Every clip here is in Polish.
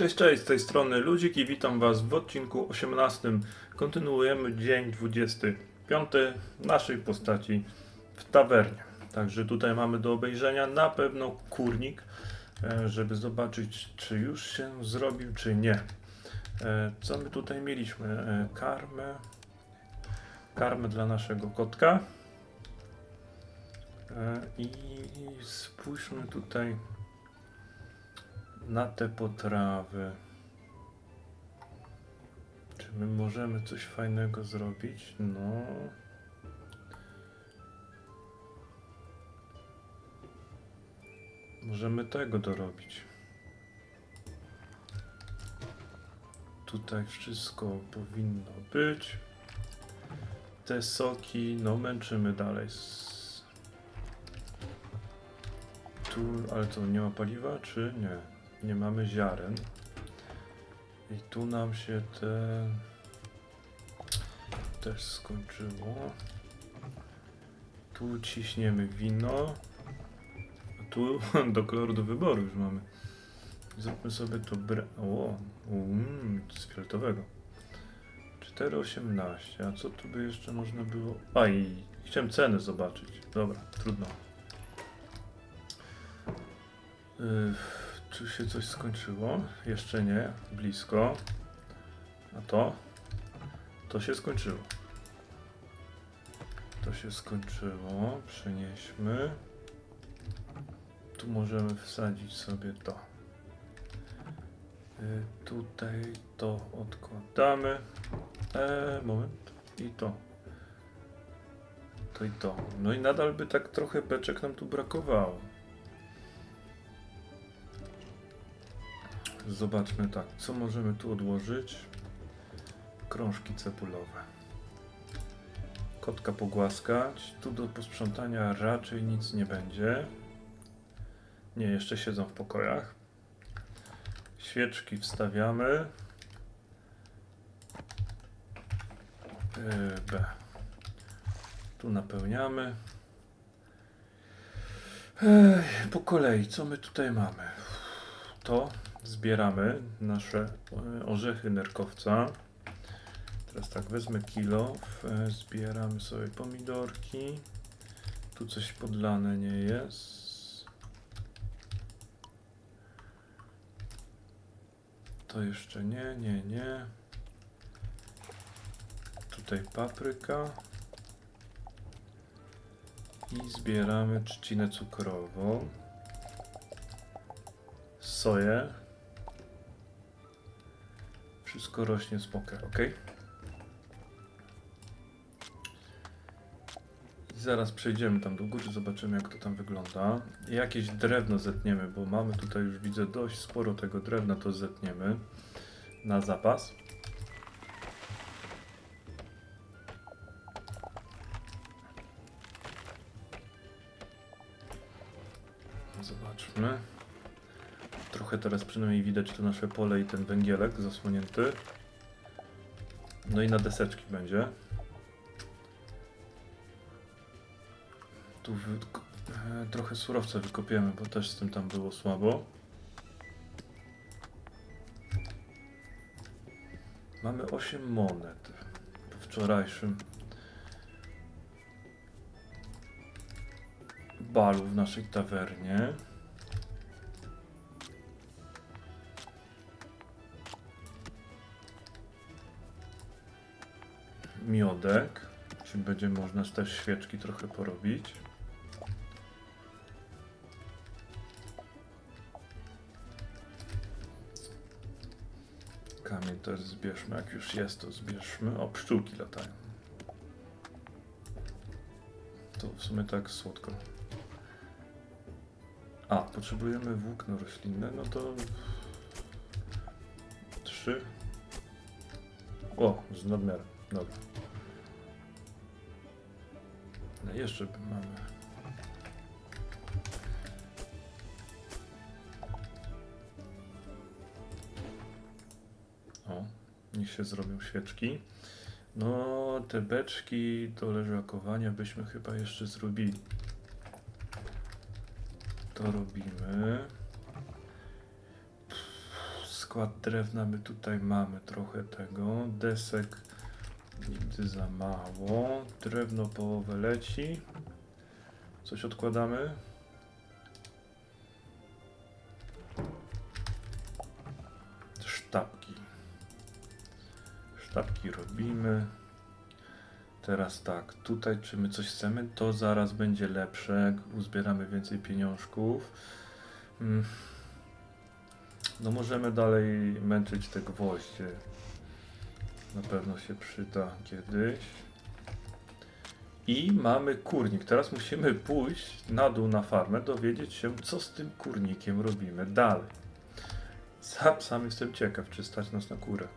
Cześć, cześć, z tej strony Ludzik i witam Was w odcinku 18. Kontynuujemy dzień 25 naszej postaci w tawernie. Także tutaj mamy do obejrzenia na pewno kurnik, e, żeby zobaczyć, czy już się zrobił, czy nie. E, Co my tutaj mieliśmy? E, Karmę. Karmę dla naszego kotka. I spójrzmy tutaj na te potrawy. Czy my możemy coś fajnego zrobić? No. Możemy tego dorobić. Tutaj wszystko powinno być. Te soki, no męczymy dalej. Tu, ale co, nie ma paliwa, czy nie? Nie mamy ziaren. I tu nam się te też skończyło. Tu ciśniemy wino. A tu do koloru do wyboru już mamy. Zróbmy sobie to bre... O, mm, z fioletowego. 4,18. A co tu by jeszcze można było... A i chciałem cenę zobaczyć. Dobra, trudno. Yy, czy się coś skończyło? Jeszcze nie. Blisko. A to? To się skończyło. To się skończyło. Przenieśmy. Tu możemy wsadzić sobie to. Yy, tutaj to odkładamy. Eee, moment. I to. To i to. No i nadal by tak trochę beczek nam tu brakowało. Zobaczmy tak, co możemy tu odłożyć? Krążki cebulowe. Kotka pogłaskać. Tu do posprzątania raczej nic nie będzie. Nie, jeszcze siedzą w pokojach. Świeczki wstawiamy. Yy, B. Tu napełniamy. Ech, po kolei, co my tutaj mamy? To zbieramy nasze e, orzechy nerkowca. Teraz tak, wezmę kilo, e, zbieramy sobie pomidorki. Tu coś podlane nie jest. To jeszcze nie, nie, nie. Tutaj papryka. I zbieramy trzcinę cukrową. Soję. Wszystko rośnie z ok? Zaraz przejdziemy tam do góry, zobaczymy jak to tam wygląda. Jakieś drewno zetniemy, bo mamy tutaj już widzę dość sporo tego drewna, to zetniemy na zapas. Trochę teraz przynajmniej widać to nasze pole i ten węgielek zasłonięty. No i na deseczki będzie. Tu e, trochę surowca wykopiemy, bo też z tym tam było słabo. Mamy 8 monet po wczorajszym balu w naszej tawernie. Miodek, czyli będzie można też świeczki trochę porobić. Kamień też zbierzmy, jak już jest to zbierzmy. O, pszczółki latają. To w sumie tak słodko. A, potrzebujemy włókno roślinne, no to... Trzy. O, z nadmiarem, dobra. Jeszcze mamy. O, niech się zrobią świeczki. No, te beczki do leżakowania byśmy chyba jeszcze zrobili. To robimy. skład drewna my tutaj mamy trochę tego. Desek nigdy za mało. Drewno połowę leci. Coś odkładamy. Sztabki. Sztabki robimy. Teraz tak, tutaj czy my coś chcemy, to zaraz będzie lepsze, uzbieramy więcej pieniążków. Mm. No możemy dalej męczyć te gwoździe. Na pewno się przyda kiedyś. I mamy kurnik. Teraz musimy pójść na dół na farmę, dowiedzieć się, co z tym kurnikiem robimy dalej. Sam, sam jestem ciekaw, czy stać nas na kurę.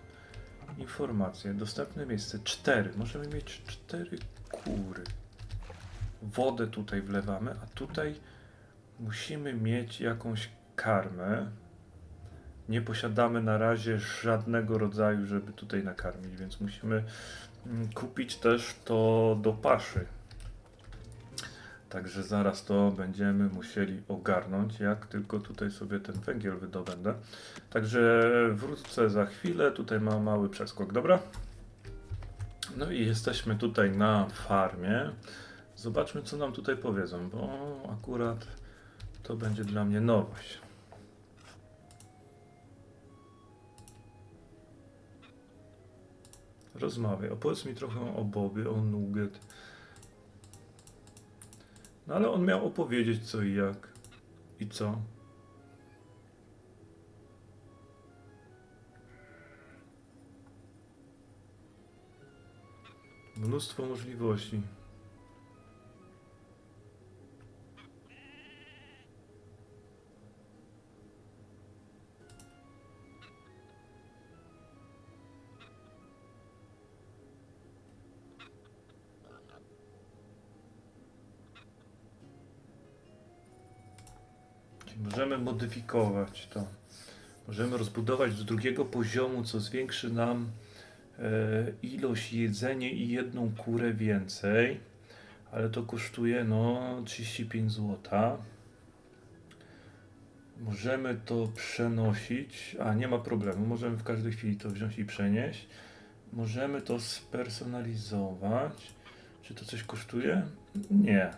Informacje. Dostępne miejsce 4. Możemy mieć 4 kury. Wodę tutaj wlewamy, a tutaj musimy mieć jakąś karmę. Nie posiadamy na razie żadnego rodzaju, żeby tutaj nakarmić, więc musimy mm, kupić też to do paszy. Także zaraz to będziemy musieli ogarnąć, jak tylko tutaj sobie ten węgiel wydobędę. Także wrócę za chwilę, tutaj mam mały przeskok, dobra? No i jesteśmy tutaj na farmie. Zobaczmy, co nam tutaj powiedzą, bo akurat to będzie dla mnie nowość. Rozmawiaj, opowiedz mi trochę o Bobie, o Nugget. No ale on miał opowiedzieć co i jak. I co? Mnóstwo możliwości. Możemy modyfikować to. Możemy rozbudować do drugiego poziomu, co zwiększy nam e, ilość jedzenia i jedną kurę więcej. Ale to kosztuje no 35 zł. Możemy to przenosić. A nie ma problemu. Możemy w każdej chwili to wziąć i przenieść. Możemy to spersonalizować. Czy to coś kosztuje? Nie.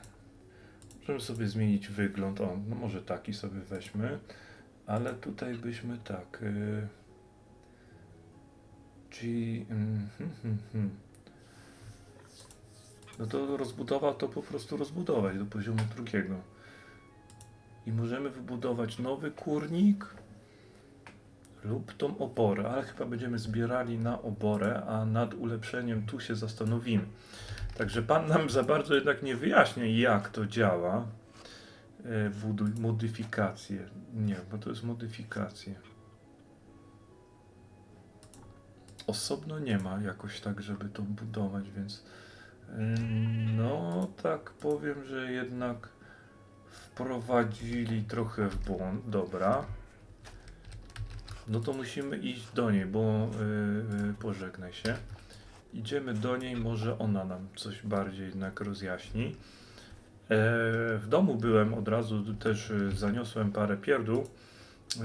Możemy sobie zmienić wygląd. O, no może taki sobie weźmy. Ale tutaj byśmy tak. Y, czyli. mm, hmm, hmm, hmm. No to rozbudowa to po prostu rozbudować do poziomu drugiego. I możemy wybudować nowy kurnik lub tą oborę, ale chyba będziemy zbierali na oborę, a nad ulepszeniem tu się zastanowimy. Także pan nam za bardzo jednak nie wyjaśnia, jak to działa. E, modyfikacje. Nie, bo to jest modyfikacje. Osobno nie ma jakoś tak, żeby to budować, więc ym, no tak powiem, że jednak wprowadzili trochę w błąd. Dobra. No to musimy iść do niej, bo yy, pożegnaj się. Idziemy do niej, może ona nam coś bardziej jednak rozjaśni. E, w domu byłem od razu, też e, zaniosłem parę pierdół,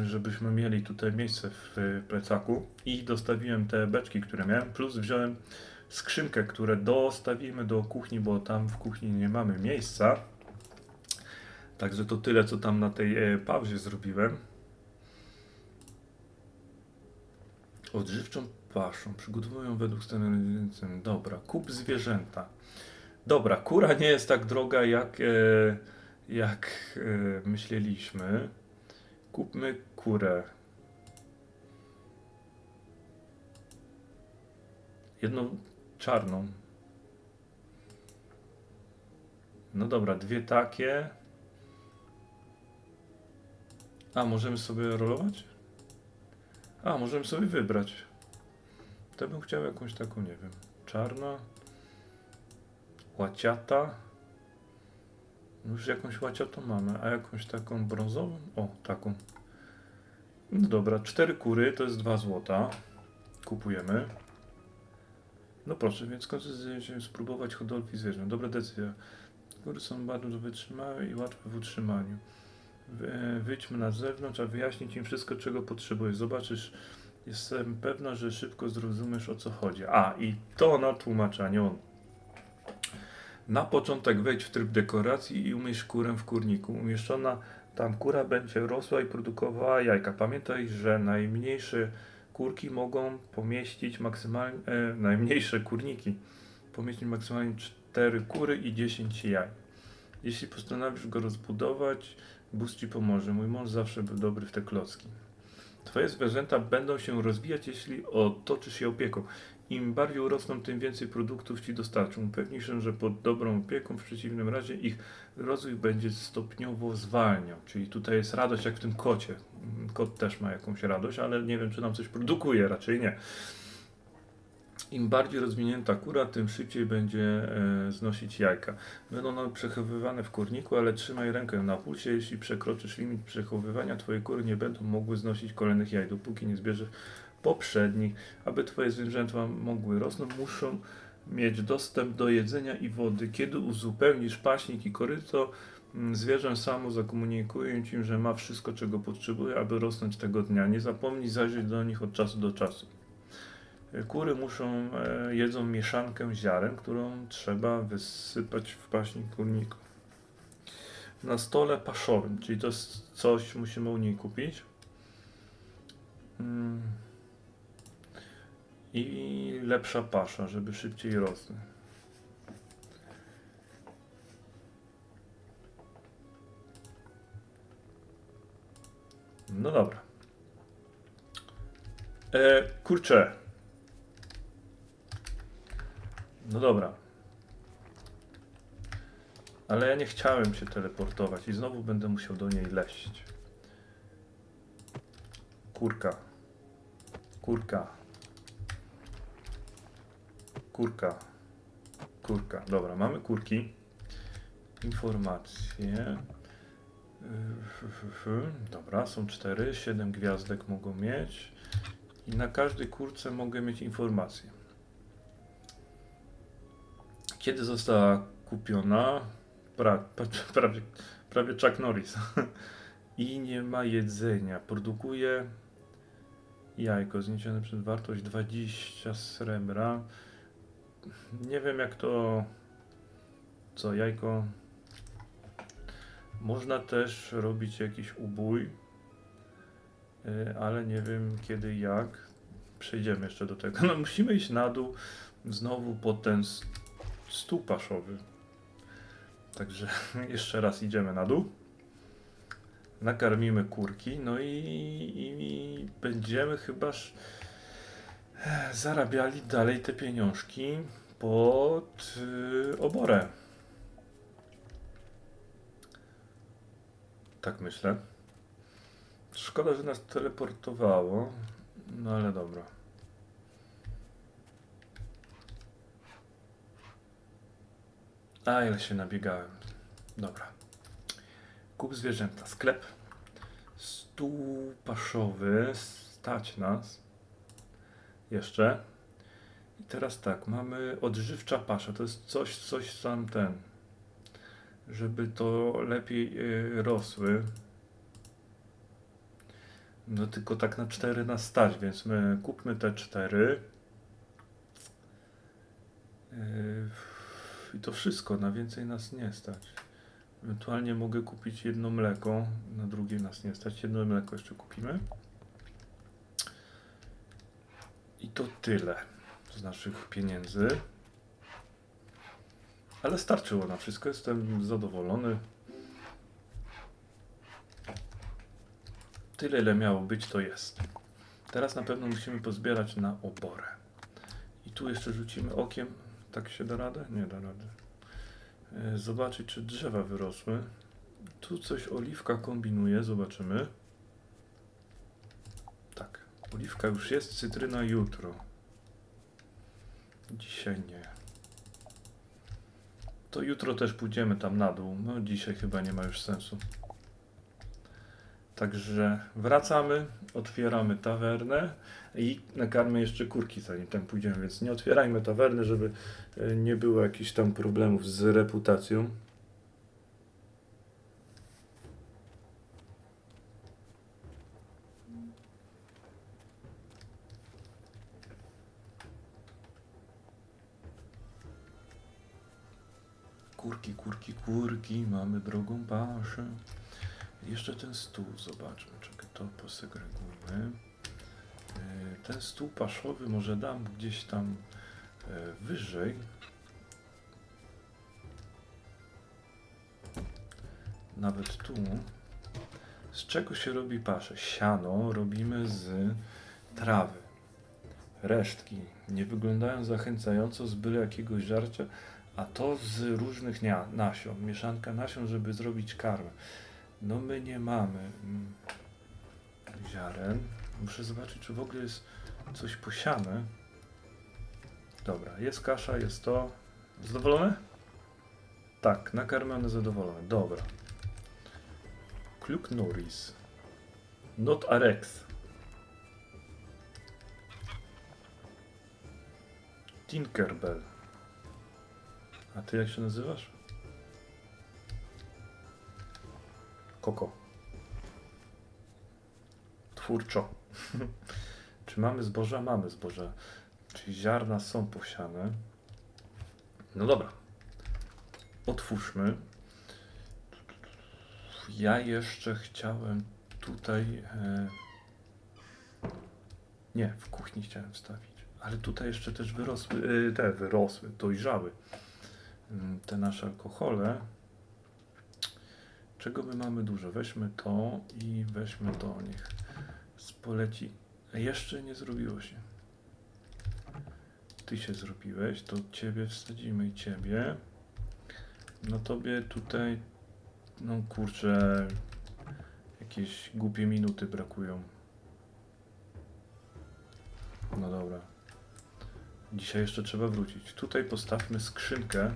żebyśmy mieli tutaj miejsce w e, plecaku i dostawiłem te beczki, które miałem, plus wziąłem skrzynkę, które dostawimy do kuchni, bo tam w kuchni nie mamy miejsca. Także to tyle, co tam na tej pauzie zrobiłem. Odżywczą paszą. Przygotowują według stanu Dobra, kup zwierzęta. Dobra, kura nie jest tak droga, jak, e, jak e, myśleliśmy. Kupmy kurę. Jedną czarną. No dobra, dwie takie. A, możemy sobie rolować? A, możemy sobie wybrać. To bym chciał jakąś taką, nie wiem, czarna, łaciata. Już jakąś łaciatą mamy, a jakąś taką brązową? O, taką. No dobra, cztery kury to jest 2 złota. Kupujemy. No proszę, więc koncentrujemy spróbować hodowli zwierząt. Dobra decyzja. Kury są bardzo wytrzymałe i łatwe w utrzymaniu. Wy- Wyjdźmy na zewnątrz, a wyjaśnić im wszystko, czego potrzebujesz. Zobaczysz, jestem pewna, że szybko zrozumiesz o co chodzi. A, i to na tłumaczenie on. Na początek wejdź w tryb dekoracji i umiesz kurę w kurniku. Umieszczona tam kura będzie rosła i produkowała jajka. Pamiętaj, że najmniejsze kurki mogą pomieścić maksymalnie, e, najmniejsze kurniki pomieścić maksymalnie 4 kury i 10 jaj. Jeśli postanowisz go rozbudować, Bus ci pomoże. Mój mąż zawsze był dobry w te klocki. Twoje zwierzęta będą się rozwijać, jeśli otoczysz je opieką. Im bardziej urosną, tym więcej produktów ci dostarczą. Upewnij się, że pod dobrą opieką, w przeciwnym razie ich rozwój będzie stopniowo zwalniał. Czyli tutaj jest radość jak w tym kocie. Kot też ma jakąś radość, ale nie wiem, czy nam coś produkuje, raczej nie. Im bardziej rozwinięta kura, tym szybciej będzie e, znosić jajka. Będą one przechowywane w kurniku, ale trzymaj rękę na pulsie. Jeśli przekroczysz limit przechowywania, twoje kury nie będą mogły znosić kolejnych jaj, dopóki nie zbierzesz poprzednich. Aby twoje zwierzęta mogły rosnąć, muszą mieć dostęp do jedzenia i wody. Kiedy uzupełnisz paśnik i koryto, mm, zwierzę samo zakomunikuje ci, że ma wszystko, czego potrzebuje, aby rosnąć tego dnia. Nie zapomnij zajrzeć do nich od czasu do czasu. Kury muszą, e, jedzą mieszankę ziaren, którą trzeba wysypać w paśnik kurniku. Na stole paszowym, czyli to jest coś, musimy u niej kupić. Mm. I lepsza pasza, żeby szybciej rosły. No dobra. E, kurczę. No dobra. Ale ja nie chciałem się teleportować i znowu będę musiał do niej leść. Kurka. Kurka. Kurka. Kurka. Dobra, mamy kurki. Informacje. Dobra, są cztery. Siedem gwiazdek mogą mieć. I na każdej kurce mogę mieć informację. Kiedy została kupiona? Pra, pra, prawie, prawie Chuck Norris. I nie ma jedzenia. Produkuje jajko zniesione przez wartość 20 srebra. Nie wiem jak to. Co, jajko. Można też robić jakiś ubój, y, ale nie wiem kiedy jak. Przejdziemy jeszcze do tego. No musimy iść na dół znowu po ten stół paszowy. Także jeszcze raz idziemy na dół. Nakarmimy kurki, no i, i będziemy chybaż zarabiali dalej te pieniążki pod y, oborę. Tak myślę. Szkoda, że nas teleportowało, no ale dobra. A ile się nabiegałem. Dobra. Kup zwierzęta. Sklep. Stół paszowy. Stać nas. Jeszcze. I teraz tak, mamy odżywcza pasza. To jest coś, coś sam ten. Żeby to lepiej y, rosły. No tylko tak na cztery nas stać, więc my kupmy te cztery. Yy, I to wszystko, na więcej nas nie stać. Ewentualnie mogę kupić jedno mleko, na drugie nas nie stać. Jedno mleko jeszcze kupimy. I to tyle z naszych pieniędzy. Ale starczyło na wszystko, jestem zadowolony. Tyle, ile miało być, to jest. Teraz na pewno musimy pozbierać na oborę. I tu jeszcze rzucimy okiem. Tak się da radę? Nie da rady. E, Zobaczyć, czy drzewa wyrosły. Tu coś oliwka kombinuje, zobaczymy. Tak, oliwka już jest, cytryna jutro. Dzisiaj nie. To jutro też pójdziemy tam na dół. No dzisiaj chyba nie ma już sensu. Także wracamy, otwieramy tawernę i nakarmię jeszcze kurki, zanim tam pójdziemy, więc nie otwierajmy tawerny, żeby e, nie było jakichś tam problemów z reputacją. Kurki, kurki, kurki, mamy drogą paszę. Jeszcze ten stół zobaczmy, czego to posegregujmy. Ten stół paszowy może dam gdzieś tam e, wyżej. Nawet tu. Z czego się robi paszę? Siano robimy z trawy. Resztki nie wyglądają zachęcająco z byle jakiegoś żarcia, a to z różnych nasion. Mieszanka nasion, żeby zrobić karmę. No my nie mamy mm, ziaren. Muszę zobaczyć, czy w ogóle jest coś posiane. Dobra, jest kasza, jest to. Zadowolone? Tak, nakarmione, zadowolone. Dobra. Kluk Norris. Not Arex. Tinkerbell. A ty jak się nazywasz? Koko. Twórczo. Czy mamy zboża? Mamy zboża. Czyli ziarna są posiane. No dobra. Otwórzmy. Ja jeszcze chciałem tutaj. E... Nie, w kuchni chciałem wstawić. Ale tutaj jeszcze też wyrosły, e, te wyrosły, dojrzały mm, te nasze alkohole. Czego my mamy dużo? Weźmy to i weźmy to, niech spoleci. Jeszcze nie zrobiło się. Ty się zrobiłeś, to ciebie wsadzimy i ciebie. No tobie tutaj, no kurczę, jakieś głupie minuty brakują. No dobra. Dzisiaj jeszcze trzeba wrócić. Tutaj postawmy skrzynkę.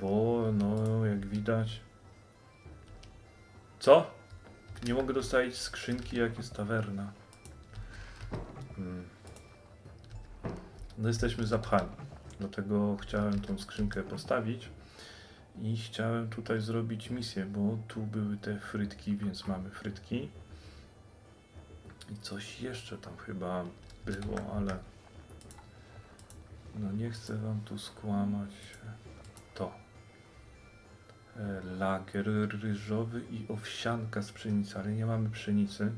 Bo, no, jak widać. Co? Nie mogę dostawić skrzynki, jak jest tawerna. Hmm. No, jesteśmy zapchani. Dlatego chciałem tą skrzynkę postawić. I chciałem tutaj zrobić misję, bo tu były te frytki, więc mamy frytki. I coś jeszcze tam chyba było, ale no nie chcę wam tu skłamać. To. Lager ryżowy i owsianka z pszenicy, ale nie mamy pszenicy.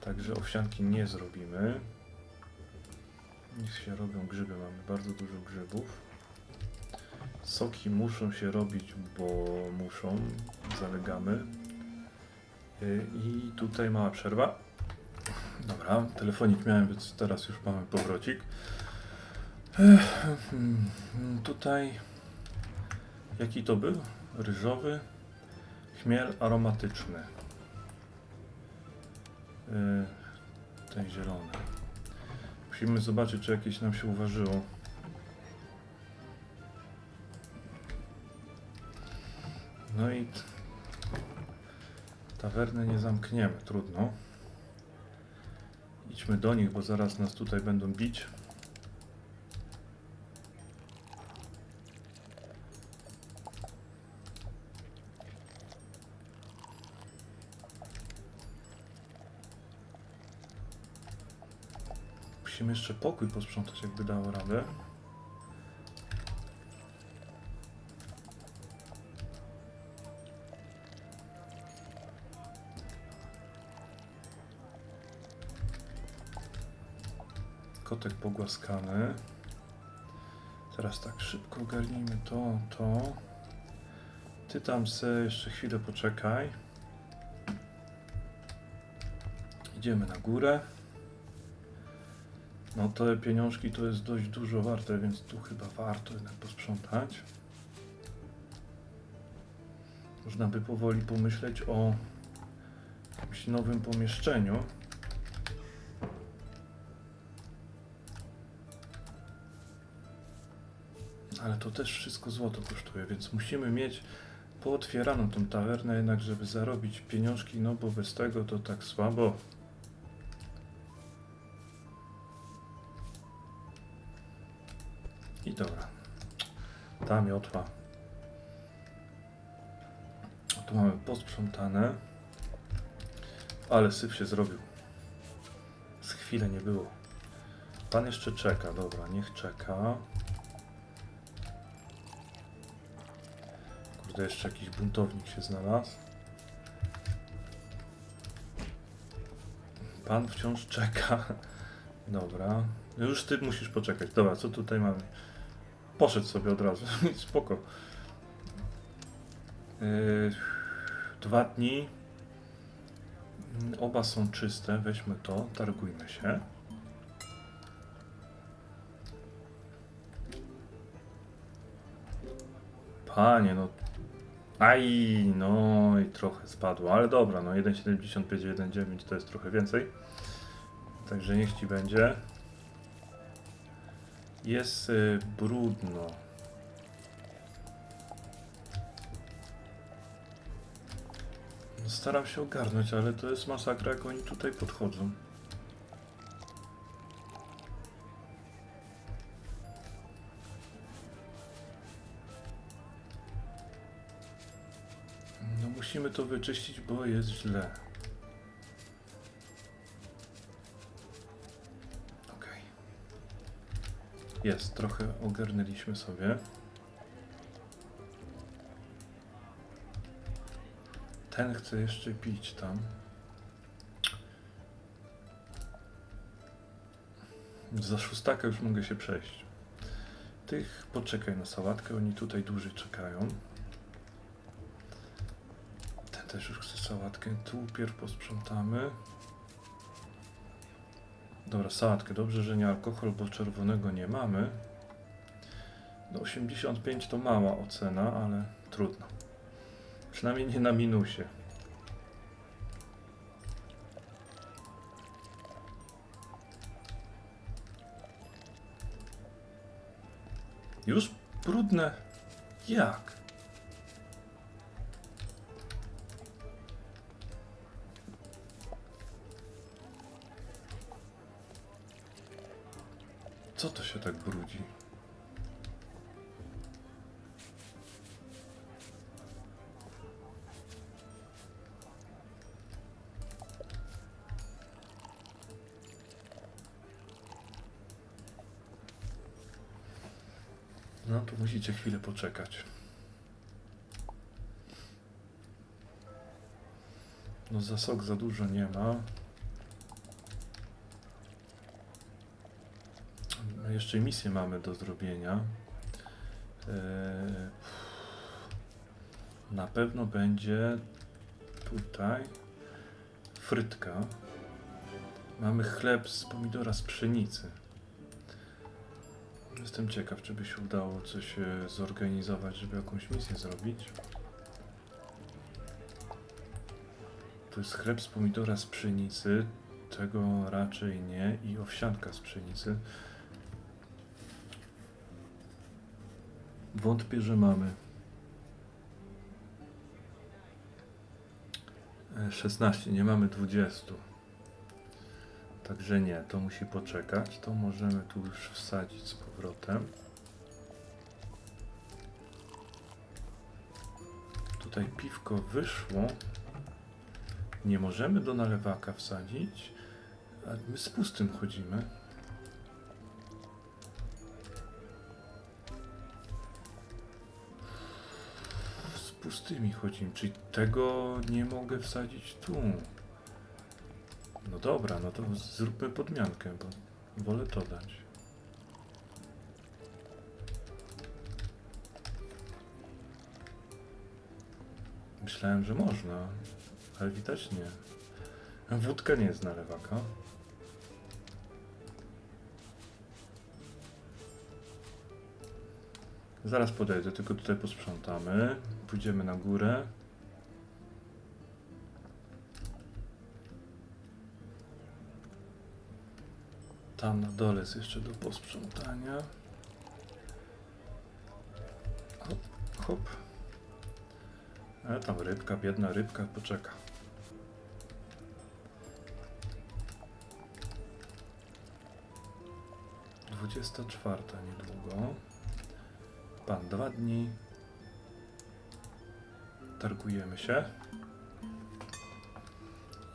Także owsianki nie zrobimy. Niech się robią grzyby, mamy bardzo dużo grzybów. Soki muszą się robić, bo muszą, zalegamy. Y, I tutaj mała przerwa. Dobra, telefonik miałem, więc teraz już mamy powrocik. Ech, mm, mm, Tutaj jaki to był? Ryżowy, chmiel aromatyczny. Yy, ten zielony. Musimy zobaczyć, czy jakieś nam się uważyło. No i t- tawernę nie zamkniemy, trudno. Idźmy do nich, bo zaraz nas tutaj będą bić. Musimy jeszcze pokój posprzątać, jakby dało radę. Kotek pogłaskany. Teraz tak szybko ogarnijmy to, to. Ty tam se jeszcze chwilę poczekaj. Idziemy na górę. No te pieniążki to jest dość dużo warte, więc tu chyba warto jednak posprzątać. Można by powoli pomyśleć o jakimś nowym pomieszczeniu. Ale to też wszystko złoto kosztuje, więc musimy mieć pootwieraną tą tawernę jednak, żeby zarobić pieniążki, no bo bez tego to tak słabo. Ta miotła. Tu mamy posprzątane. Ale syf się zrobił. Z chwilę nie było. Pan jeszcze czeka, dobra, niech czeka. Kurde, jeszcze jakiś buntownik się znalazł. Pan wciąż czeka. Dobra. Już ty musisz poczekać. Dobra, co tutaj mamy? Poszedł sobie od razu. Spoko. Yy, dwa dni. Oba są czyste. Weźmy to. Targujmy się. Panie, no. Aj, no i trochę spadło, ale dobra, no 1,75, 1,9 to jest trochę więcej. Także niech ci będzie. Jest y, brudno. No, Staram się ogarnąć, ale to jest masakra, jak oni tutaj podchodzą. No musimy to wyczyścić, bo jest źle. Jest, trochę ogarnęliśmy sobie. Ten chce jeszcze pić tam. Za szóstaka już mogę się przejść. Tych poczekaj na sałatkę, oni tutaj dłużej czekają. Ten też już chce sałatkę. Tu pierw posprzątamy. Dobra, sałatkę. Dobrze, że nie alkohol, bo czerwonego nie mamy. No 85 to mała ocena, ale trudno. Przynajmniej nie na minusie. Już brudne. Jak? Co to się tak brudzi? No to musicie chwilę poczekać. No za sok za dużo nie ma. No, Jeszcze misję mamy do zrobienia. Eee, Na pewno będzie tutaj frytka. Mamy chleb z pomidora z pszenicy. Jestem ciekaw, czy by się udało coś e, zorganizować, żeby jakąś misję zrobić. To jest chleb z pomidora z pszenicy. Tego raczej nie. I owsianka z pszenicy. Wątpię, że mamy. E, 16, nie mamy 20. Także nie, to musi poczekać. To możemy tu już wsadzić z powrotem. Tutaj piwko wyszło. Nie możemy do nalewaka wsadzić. My z pustym chodzimy. Pustymi chodzimy, czyli tego nie mogę wsadzić tu. No dobra, no to zróbmy podmiankę, bo wolę to dać. Myślałem, że można, ale widać nie. Wódka nie jest na lewaka. Zaraz podejdę, tylko tutaj posprzątamy. Pójdziemy na górę. Tam na dole jest jeszcze do posprzątania. Hop, hop. Ale tam rybka, biedna rybka, poczeka. Dwudziesta czwarta niedługo. Pan dwa dni. Targujemy się.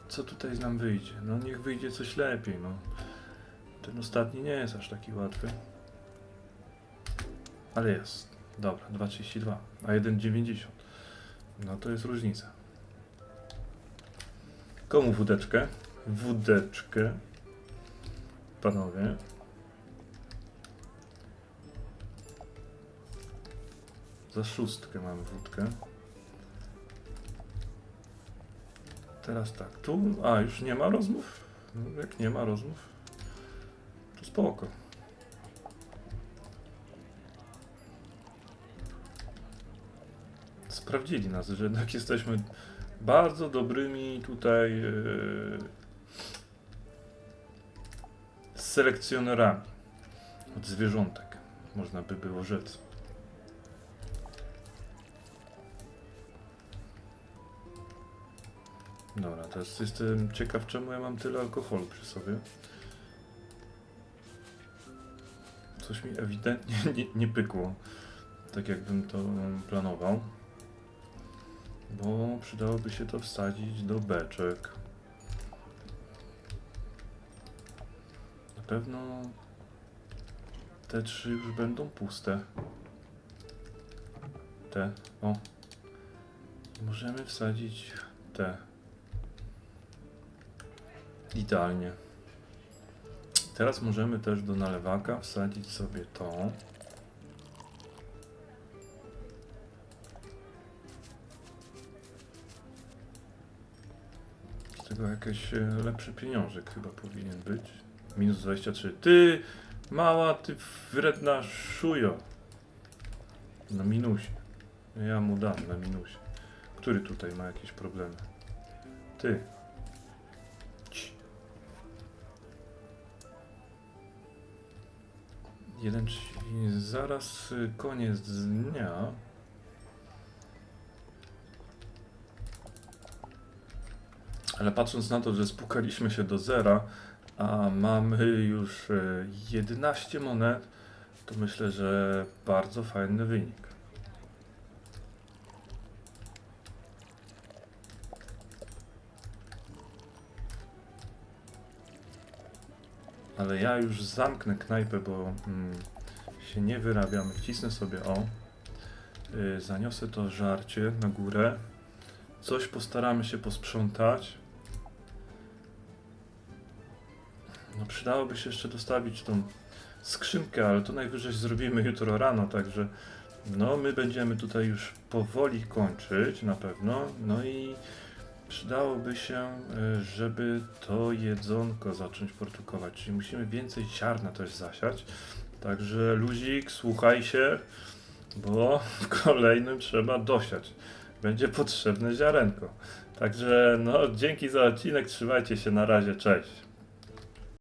Co tutaj nam wyjdzie? No niech wyjdzie coś lepiej, no. Ten ostatni nie jest aż taki łatwy. Ale jest. Dobra, 2,32, a 1,90. No to jest różnica. Komu wódeczkę? Wódeczkę. Panowie. Za szóstkę mamy wódkę. Teraz tak, tu. A, już nie ma rozmów? No, jak nie ma rozmów, to spoko. Sprawdzili nas, że jednak jesteśmy bardzo dobrymi tutaj e, selekcjonerami od zwierzątek, można by było rzec. Dobra, teraz jestem ciekaw, czemu ja mam tyle alkoholu przy sobie. Coś mi ewidentnie nie, nie pykło, tak jakbym to planował. Bo przydałoby się to wsadzić do beczek. Na pewno te trzy już będą puste. Te, o. Możemy wsadzić te. Idealnie. Teraz możemy też do nalewaka wsadzić sobie to. Z tego jakiś e, lepszy pieniążek chyba powinien być. Minus 23. Ty, mała, ty wredna szujo. Na minusie. Ja mu dam na minusie. Który tutaj ma jakieś problemy? Ty. Jeden, zaraz y, koniec dnia. Ale patrząc na to, że spukaliśmy się do zera, a mamy już e, 11 monet, to myślę, że bardzo fajny wynik. Ale ja już zamknę knajpę, bo mm, się nie wyrabiam. Wcisnę sobie o. Y, zaniosę to żarcie na górę. Coś postaramy się posprzątać. No przydałoby się jeszcze dostawić tą skrzynkę, ale to najwyżej zrobimy jutro rano, także no my będziemy tutaj już powoli kończyć na pewno. No i przydałoby się, y, żeby to jedzonko zacząć produkować, czyli musimy więcej ziarna też zasiać. Także luzik, słuchaj się, bo w kolejnym trzeba dosiać. Będzie potrzebne ziarenko. Także no dzięki za odcinek, trzymajcie się, na razie, cześć.